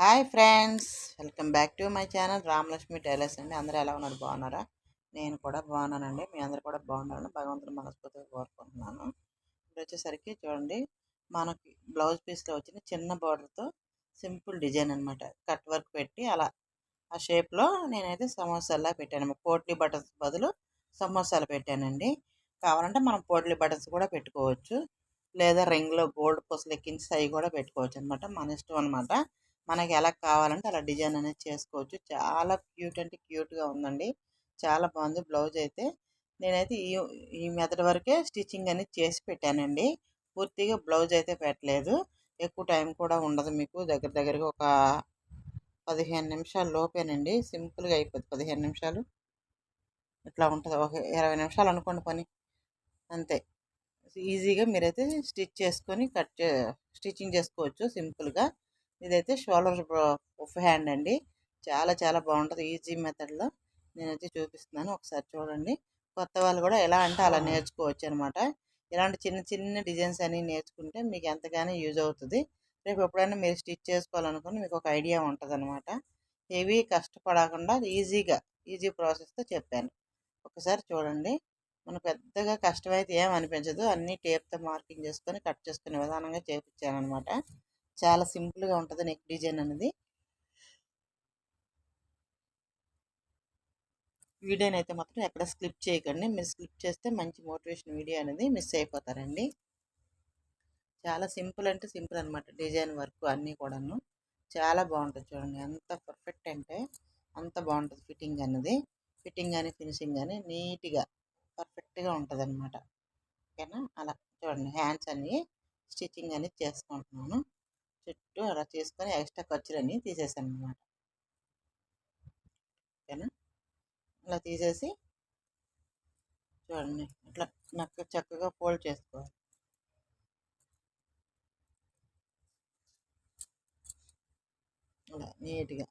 Hi friends! Welcome back to my channel Ramalakshmi tailors అండి. అందరూ ఎలా ఉన్నారు? బాగున్నారా? నేను కూడా బాగున్నానండి. మీ అందరు కూడా బాగున్నారని భగవంతుని మనస్ఫూర్తిగా కోరుకుంటున్నాను. ఇప్పుడు వచ్చేసరికి చూడండి మనకి బ్లౌజ్ పీస్లో వచ్చిన చిన్న బార్డర్తో సింపుల్ డిజైన్ అనమాట కట్ వర్క్ పెట్టి అలా ఆ షేప్లో నేనైతే సమోసాలా పెట్టాను. పోట్లీ బటన్స్ బదులు సమోసాలు పెట్టానండి. కావాలంటే మనం పోట్లీ బటన్స్ కూడా పెట్టుకోవచ్చు. లేదా రింగ్లో గోల్డ్ పూసలు ఎక్కించి అవి కూడా పెట్టుకోవచ్చు అనమాట మన ఇష్టం అనమాట మనకి ఎలా కావాలంటే అలా డిజైన్ అనేది చేసుకోవచ్చు. చాలా క్యూట్ అంటే క్యూట్గా ఉందండి. చాలా బాగుంది బ్లౌజ్ అయితే. నేనైతే ఈ ఈ మెథడ్ వరకే స్టిచ్చింగ్ అనేది చేసి పెట్టానండి. పూర్తిగా బ్లౌజ్ అయితే పెట్టలేదు. ఎక్కువ టైం కూడా ఉండదు మీకు. దగ్గర దగ్గరగా ఒక పదిహేను నిమిషాలు లోపేనండి. సింపుల్గా అయిపోద్ది పదిహేను నిమిషాలు. ఇట్లా ఉంటుంది. ఒక ఇరవై నిమిషాలు అనుకోండి పని. అంతే. ఈజీగా మీరైతే స్టిచ్ చేసుకొని కట్ చే స్టిచ్చింగ్ చేసుకోవచ్చు సింపుల్గా. ఇదైతే షోల్డర్ ఉఫ్ హ్యాండ్ అండి. చాలా చాలా బాగుంటుంది. ఈజీ మెథడ్లో నేనైతే చూపిస్తున్నాను. ఒకసారి చూడండి. కొత్త వాళ్ళు కూడా ఎలా అంటే అలా నేర్చుకోవచ్చు అనమాట ఇలాంటి చిన్న చిన్న డిజైన్స్ అన్నీ నేర్చుకుంటే మీకు ఎంతగానో యూజ్ అవుతుంది. రేపు ఎప్పుడైనా మీరు స్టిచ్ చేసుకోవాలనుకుని మీకు ఒక ఐడియా ఉంటుంది అనమాట హెవీ కష్టపడకుండా ఈజీగా ఈజీ ప్రాసెస్తో చెప్పాను. ఒకసారి చూడండి. మనకు పెద్దగా కష్టమైతే ఏం అనిపించదు. అన్నీ టేప్తో మార్కింగ్ చేసుకొని కట్ చేసుకునే విధానంగా చేపించాను అనమాట చాలా సింపుల్గా ఉంటుంది నెక్ డిజైన్ అనేది. వీడియోని అయితే మాత్రం ఎక్కడ స్లిప్ చేయకండి. మీరు స్క్లిప్ చేస్తే మంచి మోటివేషన్ వీడియో అనేది మిస్ అయిపోతారండి. చాలా సింపుల్ అంటే సింపుల్ అనమాట డిజైన్ వర్క్ అన్నీ కూడాను. చాలా బాగుంటుంది చూడండి. ఎంత పర్ఫెక్ట్ అంటే అంత బాగుంటుంది ఫిట్టింగ్ అనేది. ఫిట్టింగ్ కానీ ఫినిషింగ్ కానీ నీట్గా పర్ఫెక్ట్గా ఉంటుంది అనమాట ఓకేనా? అలా చూడండి. హ్యాండ్స్ అన్నీ స్టిచ్చింగ్ అనేది చేసుకుంటున్నాను చుట్టూ అలా తీసుకొని ఎక్స్ట్రా ఖర్చులన్నీ తీసేసాను అనమాట ఓకేనా? అలా తీసేసి చూడండి ఇట్లా నక్క చక్కగా ఫోల్డ్ చేసుకోవాలి. అలా నీట్గా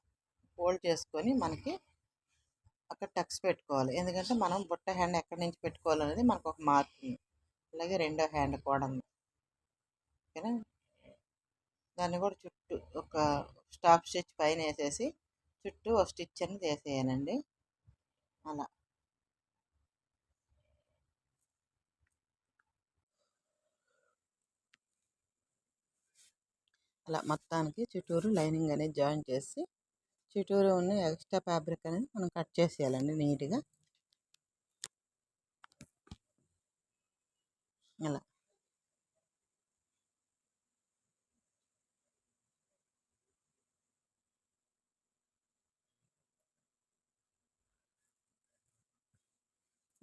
ఫోల్డ్ చేసుకొని మనకి అక్కడ టక్స్ పెట్టుకోవాలి. ఎందుకంటే మనం బుట్ట హ్యాండ్ ఎక్కడి నుంచి పెట్టుకోవాలనేది మనకు ఒక మార్పు అలాగే రెండో హ్యాండ్ కూడా ఓకేనా? దాన్ని కూడా చుట్టూ ఒక స్టాప్ స్టిచ్ పైన వేసేసి చుట్టూ ఒక స్టిచ్ అని వేసేయాలండి. అలా. అలా మొత్తానికి చుట్టూరు లైనింగ్ అనేది జాయిన్ చేసి చుట్టూరు ఉన్న ఎక్స్ట్రా ఫ్యాబ్రిక్ అనేది మనం కట్ చేసేయాలండి నీట్గా. అలా.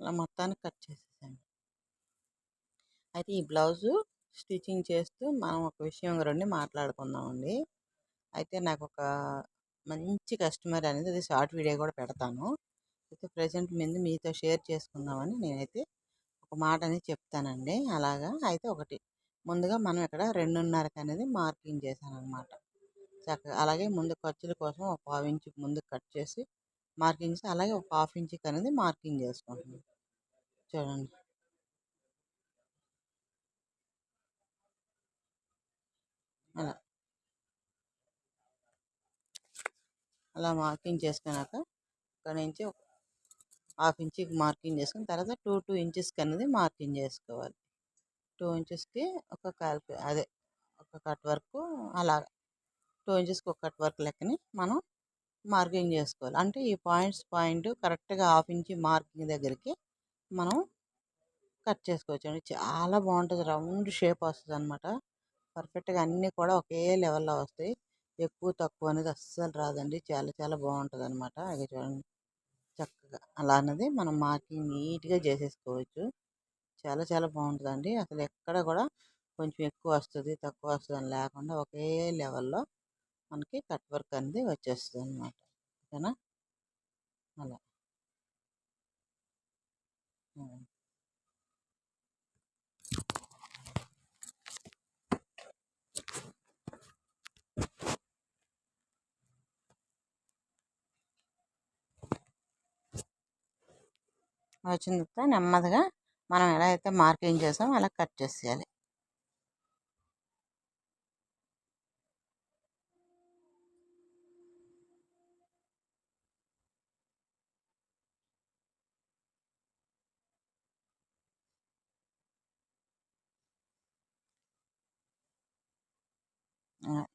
అలా మొత్తాన్ని కట్ చేసేసాను. అయితే ఈ బ్లౌజు స్టిచ్చింగ్ చేస్తూ మనం ఒక విషయం రండి మాట్లాడుకుందామండి. అయితే నాకు ఒక మంచి కస్టమర్ అనేది అది షార్ట్ వీడియో కూడా పెడతాను. అయితే ప్రజెంట్ మీద మీతో షేర్ చేసుకుందామని నేనైతే ఒక మాట అనేది చెప్తానండి. అలాగా? అయితే ఒకటి ముందుగా మనం ఇక్కడ రెండున్నరకి అనేది మార్కింగ్ చేశాను అనమాట చక్కగా అలాగే ముందు ఖర్చుల కోసం ఒక పావు ఇంచు ముందు కట్ చేసి మార్కింగ్ చేసి అలాగే ఒక హాఫ్ ఇంచుకి అనేది మార్కింగ్ చేసుకుంటున్నాను. చూడండి అలా. అలా మార్కింగ్ చేసుకున్నాక ఇక్కడ నుంచి హాఫ్ ఇంచ్కి మార్కింగ్ చేసుకుని తర్వాత టూ టూ ఇంచెస్కి అనేది మార్కింగ్ చేసుకోవాలి. టూ ఇంచెస్కి ఒక కాల్కు అదే ఒక కట్ వర్క్ అలా టూ ఇంచెస్కి ఒక కట్ వర్క్ లెక్కని మనం మార్కింగ్ చేసుకోవాలి. అంటే ఈ పాయింట్స్ పాయింట్ కరెక్ట్గా హాఫ్ ఇంచ్ మార్కింగ్ దగ్గరికి మనం కట్ చేసుకోవచ్చు అండి చాలా బాగుంటుంది రౌండ్ షేప్ వస్తుంది అనమాట పర్ఫెక్ట్గా అన్నీ కూడా ఒకే లెవెల్లో వస్తాయి. ఎక్కువ తక్కువ అనేది అస్సలు రాదండి. చాలా చాలా బాగుంటుంది అనమాట అది చూడండి. చక్కగా అలా అన్నది మనం మార్కింగ్ నీట్గా చేసేసుకోవచ్చు. చాలా చాలా బాగుంటుందండి అసలు ఎక్కడ కూడా కొంచెం ఎక్కువ వస్తుంది తక్కువ వస్తుంది అని లేకుండా ఒకే లెవెల్లో మనకి కట్ వర్క్ అనేది వచ్చేస్తుంది అనమాట ఓకేనా? అలా. వచ్చిన తర్వాత నెమ్మదిగా మనం ఎలా అయితే మార్కింగ్ చేసామో అలా కట్ చేసేయాలి.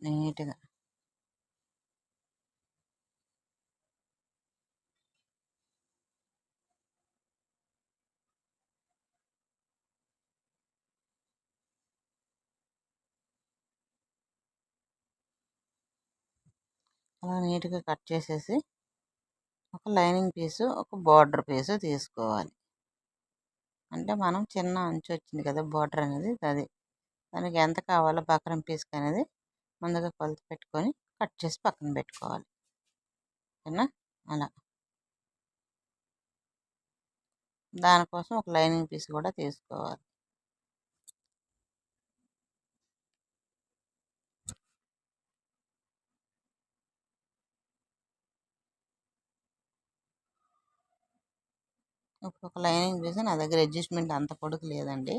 నీట్గా. అలా నీట్గా కట్ చేసేసి ఒక లైనింగ్ పీసు ఒక బార్డర్ పీసు తీసుకోవాలి. అంటే మనం చిన్న అంచు వచ్చింది కదా బార్డర్ అనేది అది. దానికి ఎంత కావాలో బక్రం పీస్కి అనేది ముందుగా కొలత పెట్టుకొని కట్ చేసి పక్కన పెట్టుకోవాలి. ఓకేనా అలా. దానికోసం ఒక లైనింగ్ పీస్ కూడా తీసుకోవాలి. ఇప్పుడు ఒక లైనింగ్ పీస్ నా దగ్గర అడ్జస్ట్మెంట్ అంత పొడుగు లేదండి.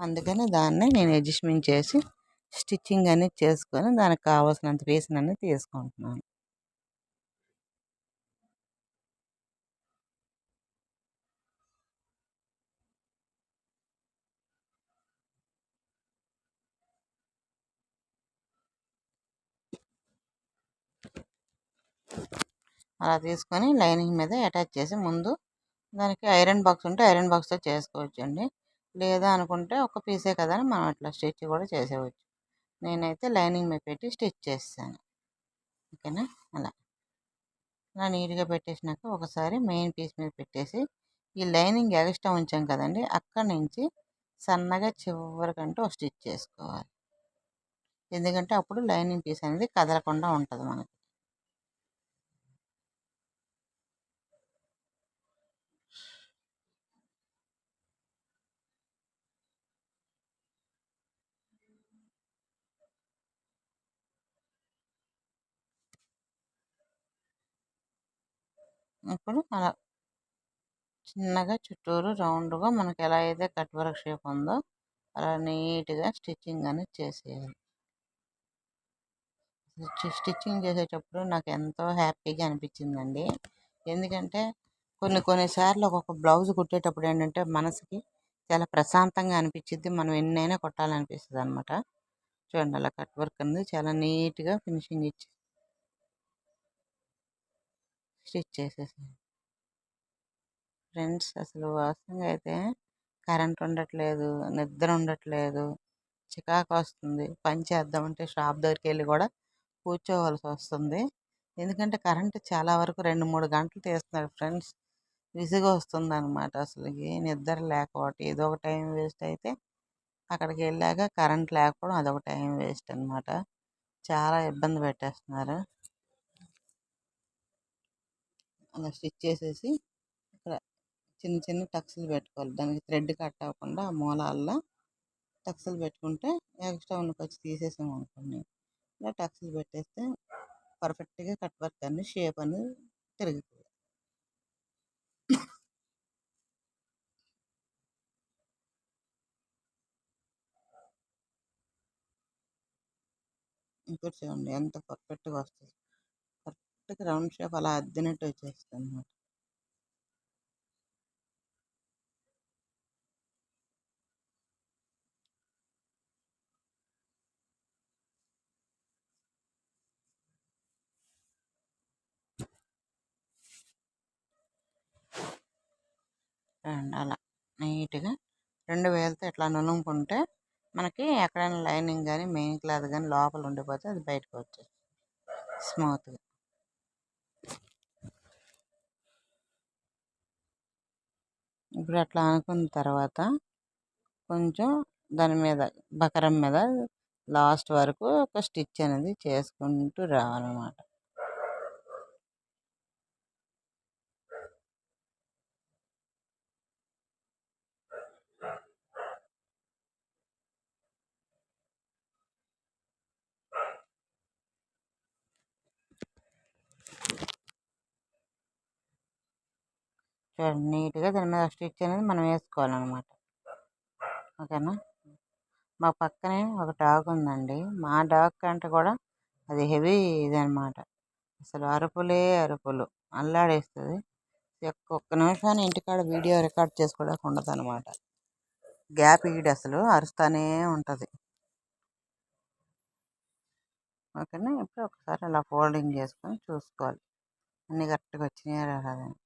అందుకని దాన్ని నేను అడ్జస్ట్మెంట్ చేసి స్టిచ్చింగ్ అనేది చేసుకొని దానికి కావాల్సినంత పీస్ అనేది తీసుకుంటున్నాను. అలా తీసుకొని లైనింగ్ మీద అటాచ్ చేసి ముందు దానికి ఐరన్ బాక్స్ ఉంటే ఐరన్ బాక్స్తో చేసుకోవచ్చండి. లేదా అనుకుంటే ఒక పీసే కదా అని మనం అట్లా స్టిచ్ కూడా చేసేవచ్చు. నేనైతే లైనింగ్ మీద పెట్టి స్టిచ్ చేస్తాను. ఓకేనా? అలా. అలా నీట్గా పెట్టేసినాక ఒకసారి మెయిన్ పీస్ మీద పెట్టేసి ఈ లైనింగ్ ఎగస్ట్రా ఉంచాం కదండి అక్కడి నుంచి సన్నగా చివరికంటూ ఒక స్టిచ్ చేసుకోవాలి. ఎందుకంటే అప్పుడు లైనింగ్ పీస్ అనేది కదలకుండా ఉంటుంది మనకి. ఇప్పుడు అలా చిన్నగా చుట్టూరు రౌండ్గా మనకి ఎలా అయితే కట్ వర్క్ షేప్ ఉందో అలా నీట్గా స్టిచ్చింగ్ అనేది చేసేయాలి. స్టిచ్చింగ్ చేసేటప్పుడు నాకు ఎంతో హ్యాపీగా అనిపించిందండి. ఎందుకంటే కొన్ని కొన్నిసార్లు ఒక్కొక్క బ్లౌజ్ కుట్టేటప్పుడు ఏంటంటే మనసుకి చాలా ప్రశాంతంగా అనిపించింది మనం ఎన్నైనా కొట్టాలనిపిస్తుంది అనమాట చూడండి అలా కట్ వర్క్ అనేది చాలా నీట్గా ఫినిషింగ్ ఇచ్చి స్టిచ్ చేసేసాను. ఫ్రెండ్స్ అసలు వాస్తవంగా అయితే కరెంట్ ఉండట్లేదు నిద్ర ఉండట్లేదు చికాకు వస్తుంది. పని చేద్దామంటే షాప్ దగ్గరికి వెళ్ళి కూడా కూర్చోవలసి వస్తుంది. ఎందుకంటే కరెంట్ చాలా వరకు రెండు మూడు గంటలు తీస్తున్నాడు ఫ్రెండ్స్. విసుగు వస్తుంది అనమాట అసలు నిద్ర లేకపోవటం ఏదో ఒక టైం వేస్ట్ అయితే అక్కడికి వెళ్ళాక కరెంట్ లేకపోవడం అదొక టైం వేస్ట్ అనమాట చాలా ఇబ్బంది పెట్టేస్తున్నారు. అలా స్టిచ్ చేసేసి ఇక్కడ చిన్న చిన్న టక్స్లు పెట్టుకోవాలి. దానికి థ్రెడ్ కట్ అవ్వకుండా ఆ మూలాల్లో టక్స్లు పెట్టుకుంటే ఎక్స్ట్రా ఉన్న వచ్చి తీసేసాం అనుకోండి. ఇలా టక్స్లు పెట్టేస్తే పర్ఫెక్ట్గా కట్ వర్క్ అన్ని షేప్ అనేది తిరుగుతుంది ఇప్పుడు చూడండి ఎంత పర్ఫెక్ట్గా వస్తుంది. కరెక్ట్గా రౌండ్ షేప్ అలా అద్దినట్టు వచ్చేస్తుంది అన్నమాట అండ్ అలా నీట్గా రెండు వేలతో ఇట్లా నునుముకుంటే మనకి ఎక్కడైనా లైనింగ్ కానీ మెయిన్ క్లాత్ కానీ లోపల ఉండిపోతే అది బయటకు వచ్చేస్తుంది. స్మూత్గా. ఇప్పుడు అట్లా అనుకున్న తర్వాత కొంచెం దాని మీద బకరం మీద లాస్ట్ వరకు ఒక స్టిచ్ అనేది చేసుకుంటూ రావాలన్నమాట. చూడండి నీట్గా దాని మీద స్టిచ్ అనేది మనం వేసుకోవాలన్నమాట ఓకేనా? మా పక్కనే ఒక డాగ్ ఉందండి. మా డాగ్ కంటే కూడా అది హెవీ ఇదనమాట. అసలు అరుపులే అరుపులు. అల్లాడేస్తుంది. ఒక్క నిమిషాన్ని ఇంటికాడ వీడియో రికార్డ్ చేసుకోవడానికి ఉండదు అనమాట గ్యాప్ ఈడు అసలు అరుస్తూనే ఉంటుంది. ఓకేనా? ఇప్పుడు ఒకసారి అలా ఫోల్డింగ్ చేసుకొని చూసుకోవాలి. అన్నీ కరెక్ట్గా వచ్చినాయా రాదని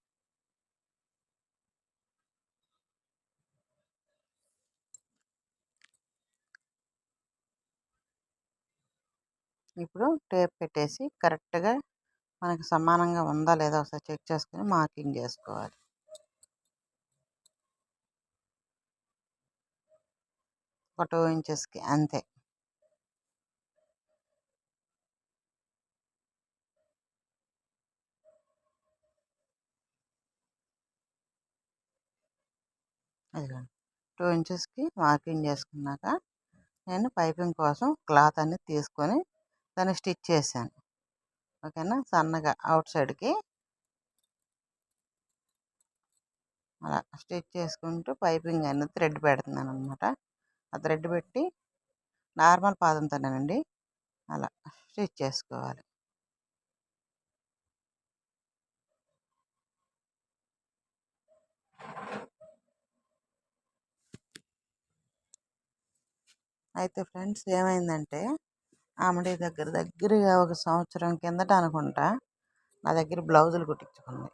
ఇప్పుడు టేప్ పెట్టేసి కరెక్ట్గా మనకి సమానంగా ఉందా లేదా ఒకసారి చెక్ చేసుకొని మార్కింగ్ చేసుకోవాలి. ఒక టూ ఇంచెస్కి అంతే. అదిగోండి టూ ఇంచెస్కి మార్కింగ్ చేసుకున్నాక నేను పైపింగ్ కోసం క్లాత్ అనేది తీసుకొని దాన్ని స్టిచ్ చేశాను. ఓకేనా? సన్నగా అవుట్ సైడ్కి. అలా స్టిచ్ చేసుకుంటూ పైపింగ్ అనేది థ్రెడ్ పెడుతున్నాను అనమాట ఆ థ్రెడ్ పెట్టి నార్మల్ పాదంతోనేనండి. అలా స్టిచ్ చేసుకోవాలి. అయితే ఫ్రెండ్స్ ఏమైందంటే ఆమెడి దగ్గర దగ్గరగా ఒక సంవత్సరం కిందట అనుకుంటా నా దగ్గర బ్లౌజులు కుట్టించుకుంది.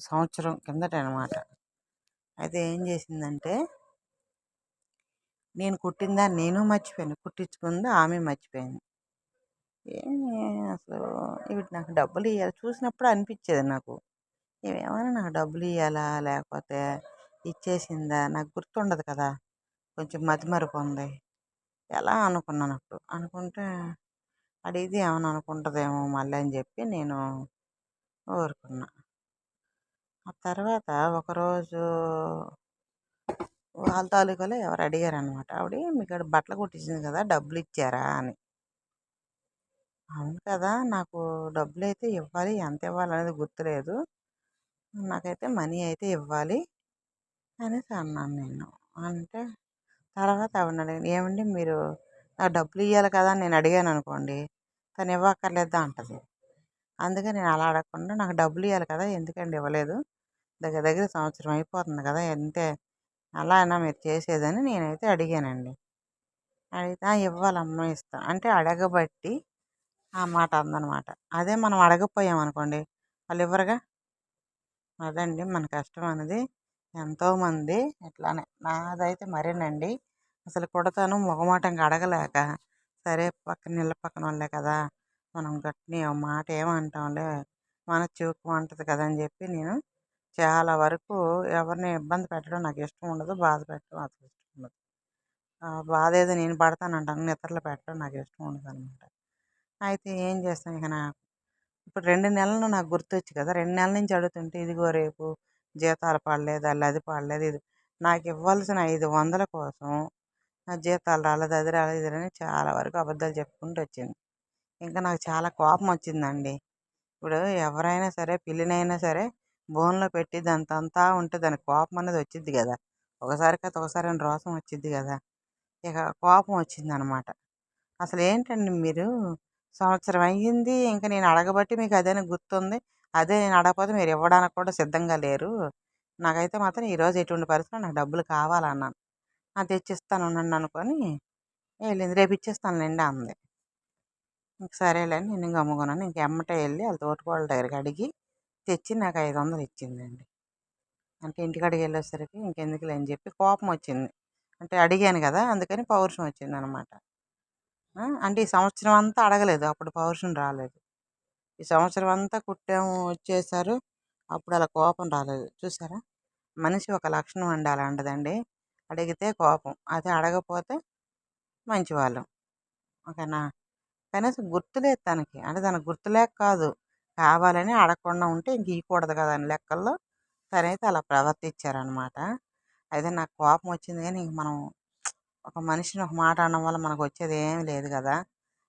సంవత్సరం కిందట అనమాట అయితే ఏం చేసిందంటే నేను కుట్టిందా నేను మర్చిపోయాను. కుట్టించుకుంది ఆమె మర్చిపోయింది. ఏమి అసలు? వీటి నాకు డబ్బులు ఇవ్వాలి చూసినప్పుడు అనిపించేది నాకు. ఏమైనా నాకు డబ్బులు ఇవ్వాలా లేకపోతే ఇచ్చేసిందా? నాకు గుర్తుండదు కదా. కొంచెం మతిమరుపు ఉంది. ఎలా అనుకున్నాను అప్పుడు? అనుకుంటే అడిగితే ఏమైనా అనుకుంటుందేమో మళ్ళీ అని చెప్పి నేను ఊరుకున్నా. ఆ తర్వాత ఒకరోజు వాళ్ళ తాలూకాలో ఎవరు అడిగారు అనమాట ఆవిడ మీకు బట్టలు కుట్టించింది కదా డబ్బులు ఇచ్చారా అని. అవును కదా నాకు డబ్బులు అయితే ఇవ్వాలి ఎంత ఇవ్వాలి అనేది గుర్తులేదు. నాకైతే మనీ అయితే ఇవ్వాలి అనేసి అన్నాను నేను. అంటే తర్వాత ఆవిడని అడిగాను ఏమండి మీరు నాకు డబ్బులు ఇవ్వాలి కదా అని నేను అడిగాను అనుకోండి తను ఇవ్వక్కర్లేదా అంటది. అందుకే నేను అలా అడగకుండా నాకు డబ్బులు ఇవ్వాలి కదా ఎందుకండి ఇవ్వలేదు? దగ్గర దగ్గర సంవత్సరం అయిపోతుంది కదా అంతే అలా అయినా మీరు చేసేదని నేనైతే అడిగానండి. అడిగితే ఇవ్వాలమ్మ ఇస్తా అంటే అడగబట్టి ఆ మాట అందనమాట అదే మనం అడగపోయామనుకోండి వాళ్ళు ఇవ్వరుగా? అదండి మన కష్టం అనేది. ఎంతోమంది ఇట్లానే. నాదైతే మరేనండి అసలు కుడతాను మొగమాటంగా అడగలేక సరే పక్కన ఇళ్ళ పక్కన వాళ్ళే కదా మనం గట్టిని మాట ఏమంటాంలే మన చెవుకు ఉంటుంది కదా అని చెప్పి నేను చాలా వరకు ఎవరిని ఇబ్బంది పెట్టడం నాకు ఇష్టం ఉండదు బాధ పెట్టడం అసలు ఇష్టం ఉండదు. బాధ ఏదో నేను పడతానంటాను ఇతరులు పెట్టడం నాకు ఇష్టం ఉండదు అనమాట అయితే ఏం చేస్తాను ఇక నాకు ఇప్పుడు రెండు నెలలు నాకు గుర్తొచ్చు కదా రెండు నెలల నుంచి అడుగుతుంటే ఇదిగో రేపు జీతాలు పడలేదు అలా అది పడలేదు ఇది నాకు ఇవ్వాల్సిన ఐదు వందల కోసం నా జీతాలు రాలేదు అది రాలేదు ఇది అని చాలా వరకు అబద్ధాలు చెప్పుకుంటూ వచ్చింది ఇంకా నాకు చాలా కోపం వచ్చిందండి. ఇప్పుడు ఎవరైనా సరే పిల్లినైనా సరే బోన్లో పెట్టి దాని తంతా ఉంటే దానికి కోపం అనేది వచ్చింది కదా. ఒకసారి కదా ఒకసారి రోసం వచ్చింది కదా. ఇక కోపం వచ్చింది అనమాట అసలు ఏంటండి మీరు? సంవత్సరం అయ్యింది ఇంకా నేను అడగబట్టి మీకు అదే గుర్తుంది? అదే నేను అడగకపోతే మీరు ఇవ్వడానికి కూడా సిద్ధంగా లేరు. నాకైతే మాత్రం ఈరోజు ఎటువంటి పరిస్థితుల్లో నాకు డబ్బులు కావాలన్నాను. తెచ్చిస్తాను ఉండండి అనుకొని వెళ్ళింది రేపు ఇచ్చేస్తానులేండి అంది. ఇంక సరేలే నేను గమ్ముకున్నాను ఇంక ఎమ్మటే వెళ్ళి వాళ్ళ తోటకోళ్ళ దగ్గరికి అడిగి తెచ్చి నాకు ఐదు వందలు ఇచ్చిందండి. అంటే ఇంటికాడికి వెళ్ళేసరికి ఇంకెందుకులే అని చెప్పి కోపం వచ్చింది. అంటే అడిగాను కదా అందుకని పౌరుషం వచ్చింది అనమాట అంటే ఈ సంవత్సరం అంతా అడగలేదు అప్పుడు పౌరుషం రాలేదు. ఈ సంవత్సరం అంతా కుట్టాము వచ్చేసారు అప్పుడు అలా కోపం రాలేదు. చూసారా? మనిషి ఒక లక్షణం అండి అలాంటిదండి. అడిగితే కోపం. అది అడగపోతే మంచివాళ్ళం. ఓకేనా? కనీసం గుర్తులేదు తనకి. అంటే తనకు గుర్తులేక కాదు. కావాలని అడగకుండా ఉంటే ఇంక ఇవ్వకూడదు కదా అని లెక్కల్లో తనైతే అలా ప్రవర్తించారనమాట అయితే నాకు కోపం వచ్చింది కానీ ఇంక మనం ఒక మనిషిని ఒక మాట అనడం వల్ల మనకు వచ్చేది ఏమీ లేదు కదా.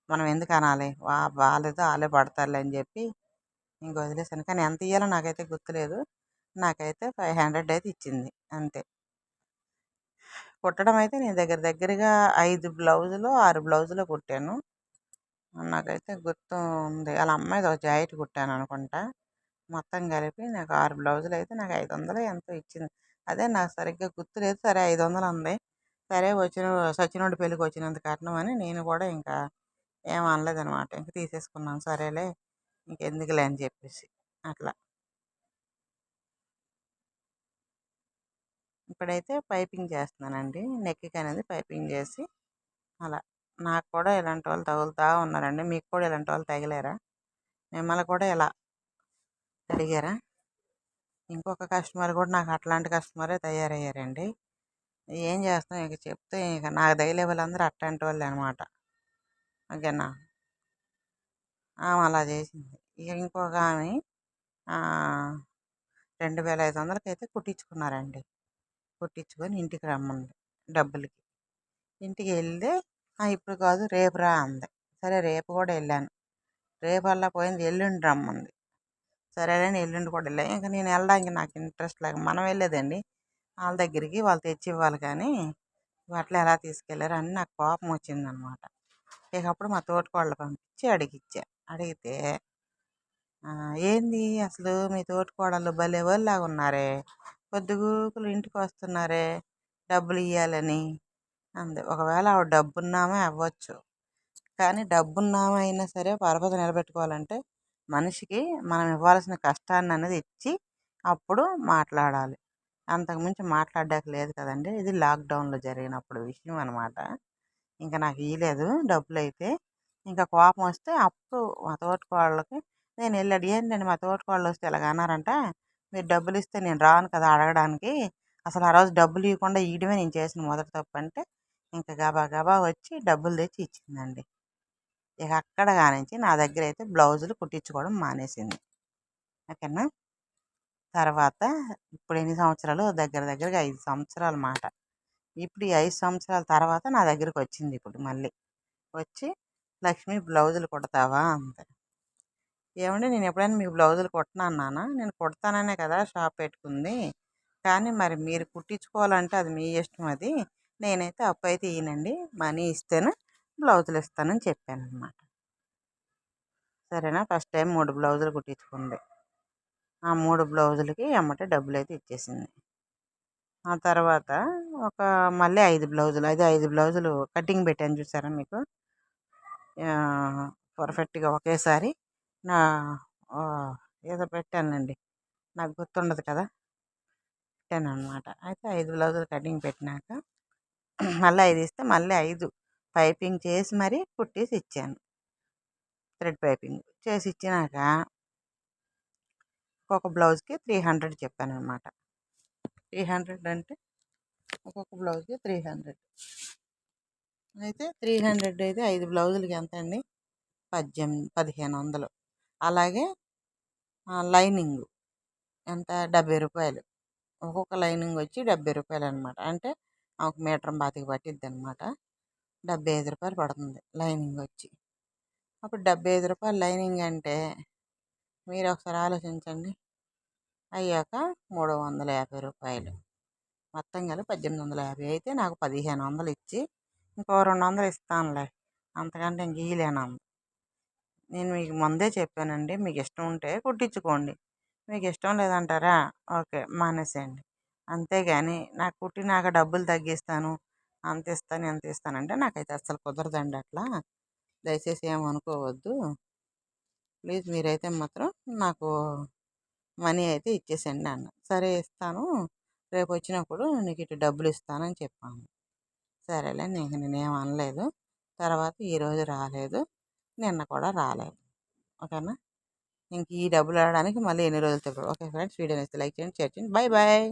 మనం ఎందుకు అనాలి? వా బాగాలేదు వాళ్ళే పడతారులే అని చెప్పి ఇంక వదిలేసాను కానీ ఎంత ఇవ్వాలో నాకైతే గుర్తులేదు నాకైతే ఫైవ్ హండ్రెడ్ అయితే ఇచ్చింది. అంతే. కుట్టడం అయితే నేను దగ్గర దగ్గరగా ఐదు బ్లౌజులు ఆరు బ్లౌజులు కుట్టాను. నాకైతే గుర్తు ఉంది. వాళ్ళ అమ్మాయిది ఒక జాకెట్ కుట్టాను అనుకుంటా. మొత్తం కలిపి నాకు ఆరు బ్లౌజులు అయితే నాకు ఐదు వందలు ఎంతో ఇచ్చింది. అదే నాకు సరిగ్గా గుర్తు లేదు. సరే ఐదు వందలు ఉంది. సరే వచ్చిన సచినోడి పెళ్ళికి వచ్చినంత కారణం అని నేను కూడా ఇంకా ఏం అనలేదనమాట ఇంక తీసేసుకున్నాను. సరేలే ఇంకెందుకులే అని చెప్పేసి అట్లా. ఇప్పుడైతే పైపింగ్ చేస్తున్నానండి. నెక్కి అనేది పైపింగ్ చేసి అలా. నాకు కూడా ఇలాంటి వాళ్ళు తగులుతూ ఉన్నారండి. మీకు కూడా ఇలాంటి వాళ్ళు తగిలారా? మిమ్మల్ని కూడా ఇలా అడిగారా? ఇంకొక కస్టమర్ కూడా నాకు అట్లాంటి కస్టమరే తయారయ్యారండి. ఏం చేస్తాం ఇక చెప్తే ఇక నాకు తగిలే వాళ్ళందరూ అట్లాంటి వాళ్ళే అనమాట ఓకేనా? ఆమె అలా చేసింది. ఇక ఇంకొక ఆమె రెండు వేల ఐదు వందలకి అయితే కుట్టించుకున్నారండి. కుట్టించుకొని ఇంటికి రమ్మంది డబ్బులకి. ఇంటికి వెళ్తే ఇప్పుడు కాదు రేపు రా అంది. సరే రేపు కూడా వెళ్ళాను. రేపు అలా పోయింది ఎల్లుండి రమ్మంది. సరేలేని ఎల్లుండి కూడా వెళ్ళాను ఇంకా నేను వెళ్ళడానికి నాకు ఇంట్రెస్ట్ లేక మనం వెళ్ళేదండి. వాళ్ళ దగ్గరికి వాళ్ళు తెచ్చి ఇవ్వాలి కానీ అట్లా ఎలా తీసుకెళ్ళారు అని నాకు కోపం వచ్చిందనమాట. ఇక అప్పుడు మా తోటకోళ్ళ పంపించి అడిగిచ్చా. అడిగితే ఏంది అసలు మీ తోటికోడళ్ళు భలే వాళ్ళలాగా ఉన్నారే. పొద్దుగూకులు ఇంటికి వస్తున్నారే డబ్బులు ఇవ్వాలని అంది. ఒకవేళ ఆవిడ డబ్బున్నామే అవ్వచ్చు. కానీ డబ్బున్నామే అయినా సరే పరపతి నిలబెట్టుకోవాలంటే మనిషికి మనం ఇవ్వాల్సిన కష్టాన్ని అనేది ఇచ్చి అప్పుడు మాట్లాడాలి. అంతకుమించి మాట్లాడడానికి లేదు కదండి. ఇది లాక్డౌన్లో జరిగినప్పుడు విషయం అనమాట ఇంకా నాకు ఇవ్వలేదు డబ్బులు అయితే ఇంకా కోపం వస్తే అప్పుడు మా తోటికోళ్ళకి నేను వెళ్ళాడు ఏంటండి మా తోటికోళ్ళు వస్తే ఇలాగ అన్నారంట. మీరు డబ్బులు ఇస్తే నేను రాను కదా అడగడానికి. అసలు ఆ రోజు డబ్బులు ఇవ్వకుండా ఇవ్వడమే నేను చేసిన మొదటి తప్పు అంటే ఇంకా గబా గబా వచ్చి డబ్బులు తెచ్చి ఇచ్చిందండి. ఇక అక్కడ కానించి నా దగ్గర అయితే బ్లౌజులు కుట్టించుకోవడం మానేసింది. ఓకేనా? తర్వాత ఇప్పుడు ఎన్ని సంవత్సరాలు? దగ్గర దగ్గరగా ఐదు సంవత్సరాలు మాట. ఇప్పుడు ఈ ఐదు సంవత్సరాల తర్వాత నా దగ్గరికి వచ్చింది ఇప్పుడు మళ్ళీ. వచ్చి లక్ష్మి బ్లౌజులు కుడతావా? అంతే ఏమండి? నేను ఎప్పుడైనా మీకు బ్లౌజులు కుట్టనా అన్నానా? నేను కుడతాననే కదా షాప్ పెట్టుకుంది. కానీ మరి మీరు కుట్టించుకోవాలంటే అది మీ ఇష్టం అది. నేనైతే అప్పు అయితే ఇయ్యనండి మనీ ఇస్తేనే బ్లౌజులు ఇస్తానని చెప్పాను అనమాట సరేనా? ఫస్ట్ టైం మూడు బ్లౌజులు కుట్టించుకుంది. ఆ మూడు బ్లౌజులకి ఎమ్మటే డబ్బులు అయితే ఇచ్చేసింది. ఆ తర్వాత ఒక మళ్ళీ ఐదు బ్లౌజులు అది ఐదు బ్లౌజులు కటింగ్ పెట్టాను చూసారా మీకు? పర్ఫెక్ట్గా ఒకేసారి నా ఏదో పెట్టానండి. నాకు గుర్తుండదు కదా? పెట్టాను అనమాట అయితే ఐదు బ్లౌజులు కటింగ్ పెట్టినాక మళ్ళీ ఐదు ఇస్తే మళ్ళీ ఐదు పైపింగ్ చేసి మరీ కుట్టేసి ఇచ్చాను. థ్రెడ్ పైపింగ్ చేసి ఇచ్చినాక ఒక్కొక్క బ్లౌజ్కి త్రీ హండ్రెడ్ చెప్పాను అనమాట త్రీ హండ్రెడ్ అంటే ఒక్కొక్క బ్లౌజ్కి త్రీ హండ్రెడ్. అయితే త్రీ హండ్రెడ్ అయితే ఐదు బ్లౌజులకి ఎంత అండి పద్దెనిమిది పదిహేను వందలు అలాగే లైనింగ్. ఎంత? డెబ్బై రూపాయలు. ఒక్కొక్క లైనింగ్ వచ్చి డెబ్బై రూపాయలు అనమాట అంటే ఒక మీటర్ బాతికి పట్టిద్ది అనమాట డెబ్బై ఐదు రూపాయలు పడుతుంది లైనింగ్ వచ్చి. అప్పుడు డెబ్బై ఐదు రూపాయలు లైనింగ్ అంటే మీరు ఒకసారి ఆలోచించండి. అయ్యాక మూడు వందల యాభై రూపాయలు. మొత్తం కలిపి పద్దెనిమిది వందల యాభై. అయితే నాకు పదిహేను వందలు ఇచ్చి ఇంకో రెండు వందలు ఇస్తానులే. అంతకంటే ఇంక ఇయ్యలేను నేను మీకు ముందే చెప్పానండి. మీకు ఇష్టం ఉంటే కుట్టించుకోండి. మీకు ఇష్టం లేదంటారా? ఓకే మానేసేయండి. అంతేగాని నాకు కుట్టినాక డబ్బులు తగ్గిస్తాను. అంత ఇస్తాను ఎంత ఇస్తానంటే నాకైతే అస్సలు కుదరదండి అట్లా. దయచేసి ఏమనుకోవద్దు ప్లీజ్ మీరైతే మాత్రం నాకు మనీ అయితే ఇచ్చేసేయండి అన్న. సరే ఇస్తాను. రేపు వచ్చినప్పుడు నీకు ఇటు డబ్బులు ఇస్తానని చెప్పాను. సరేలే నీకు నేనేం అనలేదు. తర్వాత ఈరోజు రాలేదు. నిన్న కూడా రాలేదు. ఓకేనా? ఇంక ఈ డబ్బులు రావడానికి మళ్ళీ ఎన్ని రోజులు ఓకే ఫ్రెండ్స్ వీడియో లైక్ చేయండి షేర్ చేయండి. Bye bye